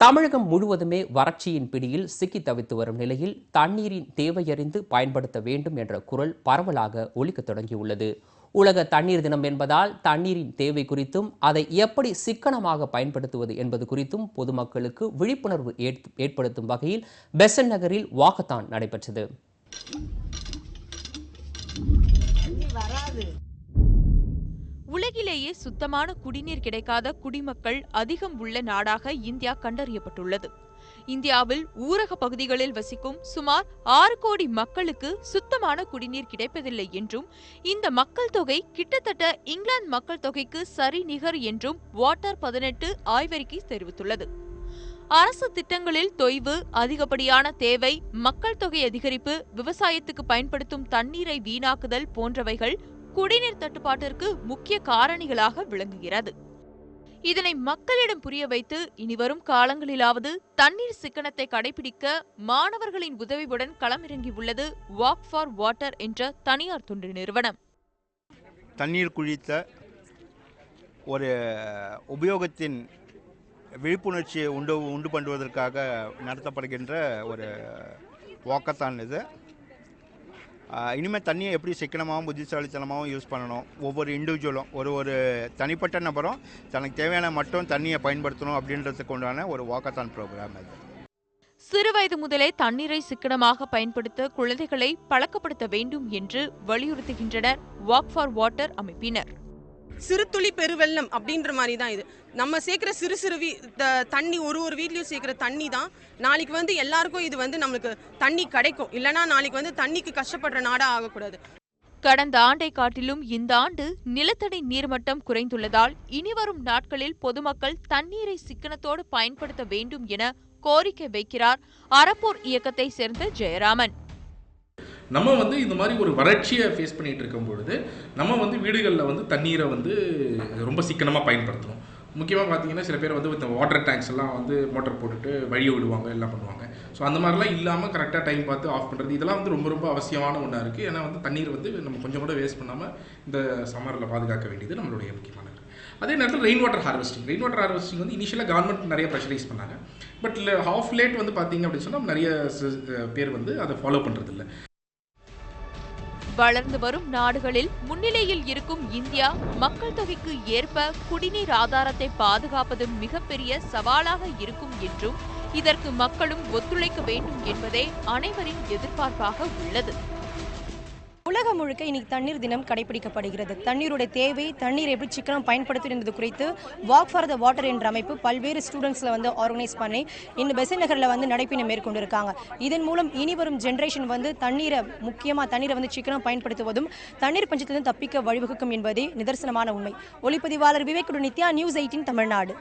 தமிழகம் முழுவதுமே வறட்சியின் பிடியில் சிக்கி தவித்து வரும் நிலையில் தண்ணீரின் தேவையறிந்து பயன்படுத்த வேண்டும் என்ற குரல் பரவலாக ஒலிக்க தொடங்கியுள்ளது. உலக தண்ணீர் தினம் என்பதால் தண்ணீரின் தேவை குறித்தும் அதை எப்படி சிக்கனமாக பயன்படுத்துவது என்பது குறித்தும் பொதுமக்களுக்கு விழிப்புணர்வு ஏற்படுத்தும் வகையில் பெசன் நகரில் வாக்கத்தான் நடைபெற்றது. உலகிலேயே சுத்தமான குடிநீர் கிடைக்காத குடிமக்கள் அதிகம் உள்ள நாடாக இந்தியா கண்டறியப்பட்டுள்ளது. இந்தியாவில் ஊரக பகுதிகளில் வசிக்கும் சுமார் ஆறு கோடி மக்களுக்கு சுத்தமான குடிநீர் கிடைப்பதில்லை என்றும் இந்த மக்கள் தொகை கிட்டத்தட்ட இங்கிலாந்து மக்கள் தொகைக்கு சரி நிகர் என்றும் வாட்டர் பதினெட்டு ஆய்வறிக்கை தெரிவித்துள்ளது. அரசு திட்டங்களில் தொய்வு அதிகப்படியான தேவை மக்கள் தொகை அதிகரிப்பு விவசாயத்துக்கு பயன்படுத்தும் தண்ணீரை வீணாக்குதல் போன்றவைகள் குடிநீர் தட்டுப்பாட்டிற்கு முக்கிய காரணிகளாக விளங்குகிறது. இதனை மக்களிடம் புரிய வைத்து இனிவரும் காலங்களிலாவது தண்ணீர் சிக்கனத்தை கடைபிடிக்க மாணவர்களின் உதவியுடன் களமிறங்கியுள்ளது வாக் ஃபார் வாட்டர் என்ற தனியார் தொண்டு நிறுவனம். தண்ணீர் குழித்த ஒரு உபயோகத்தின் விழிப்புணர்ச்சியை உண்டு உண்டு பண்ணுவதற்காக நடத்தப்படுகின்ற ஒரு வாக்கத்தான் இது. இனிமேல் தண்ணியை எப்படி சிக்கனமாகவும் புத்திசாலித்தனமாகவும் யூஸ் பண்ணணும்? ஒவ்வொரு இண்டிவிஜுவலும் ஒரு ஒரு தனிப்பட்ட நபரும் தனக்கு தேவையான மட்டும் தண்ணியை பயன்படுத்தணும் அப்படின்றதுக்கு உண்டான ஒரு வாக்கத்தான் ப்ரோக்ராம் இது சிறுவயது முதலே தண்ணீரை சிக்கனமாக பயன்படுத்த குழந்தைகளை பழக்கப்படுத்த வேண்டும் என்று வலியுறுத்துகின்றனர் வாக் ஃபார் வாட்டர் அமைப்பினர். சிறு துளி பெருவெள்ளம் அப்படின்ற மாதிரி தான் இது. நம்ம சேர்க்குற சிறு சிறு வீ த- தண்ணி ஒரு ஒரு வீட்லேயும் சேர்க்குற தண்ணி தான் நாளைக்கு வந்து எல்லாருக்கும் இது வந்து நம்மளுக்கு தண்ணி கிடைக்கும். இல்லைன்னா நாளைக்கு வந்து தண்ணிக்கு கஷ்டப்படுற நாடாக ஆகக்கூடாது. கடந்த ஆண்டை காட்டிலும் இந்த ஆண்டு நிலத்தடி நீர்மட்டம் குறைந்துள்ளதால் இனிவரும் நாட்களில் பொதுமக்கள் தண்ணீரை சிக்கனத்தோடு பயன்படுத்த வேண்டும் என கோரிக்கை வைக்கிறார் அறப்போர் இயக்கத்தை சேர்ந்த ஜெயராமன். நம்ம வந்து இந்த மாதிரி ஒரு வறட்சியை ஃபேஸ் பண்ணிகிட்டு இருக்கும் பொழுது நம்ம வந்து வீடுகளில் வந்து தண்ணீரை வந்து ரொம்ப சிக்கனமாக பயன்படுத்துவோம் முக்கியமாக பார்த்தீங்கன்னா சில பேர் வந்து இந்த வாட்டர் டேங்க்ஸ் எல்லாம் வந்து மோட்டர் போட்டுட்டு வழியை விடுவாங்க எல்லாம் பண்ணுவாங்க. ஸோ அந்த மாதிரிலாம் இல்லாமல் கரெக்டாக டைம் பார்த்து ஆஃப் பண்ணுறது இதெல்லாம் வந்து ரொம்ப ரொம்ப அவசியமான ஒன்றா இருக்குது ஏன்னா வந்து தண்ணீர் வந்து நம்ம கொஞ்சம் கூட வேஸ்ட் பண்ணாமல் இந்த சம்மரில் பாதுகாக்க வேண்டியது நம்மளுடைய முக்கியமான அதே நேரத்தில் rain water harvesting rain water harvesting வந்து இனிஷியலாக கவர்மெண்ட் நிறைய ப்ரெஷரைஸ் பண்ணாங்க. பட் ஹாஃப் லேட் வந்து பார்த்தீங்க அப்படின்னு சொன்னால் நிறைய பேர் வந்து அதை ஃபாலோ பண்ணுறதில்ல வளர்ந்து வரும் நாடுகளில் முன்னிலையில் இருக்கும் இந்தியா மக்கள் தொகைக்கு ஏற்ப குடிநீர் ஆதாரத்தை பாதுகாப்பது மிகப்பெரிய சவாலாக இருக்கும் என்றும் இதற்கு மக்களும் ஒத்துழைக்க வேண்டும் என்பதே அனைவரின் எதிர்பார்ப்பாக உள்ளது. உலகம் முழுக்க இன்னைக்கு தண்ணீர் தினம் கடைபிடிக்கப்படுகிறது. தண்ணீருடைய தேவை தண்ணீர் எப்படி சிக்கனம் பயன்படுத்தும் என்பது குறித்து வாக் ஃபார் த வாட்டர் என்ற அமைப்பு பல்வேறு ஸ்டூடெண்ட்ஸில் வந்து ஆர்கனைஸ் பண்ணி இந்த பெசன் நகரில் வந்து நடைப்பினை மேற்கொண்டிருக்காங்க. இதன் மூலம் இனி வரும் ஜென்ரேஷன் வந்து தண்ணீரை முக்கியமாக தண்ணீரை வந்து சிக்கனம் பயன்படுத்துவதும் தண்ணீர் பஞ்சத்திலிருந்து தப்பிக்க வழிவகுக்கும் என்பதே நிதர்சனமான உண்மை. ஒளிப்பதிவாளர் விவேக்குடன் நித்யா நியூஸ் எயிட்டின் தமிழ்நாடு.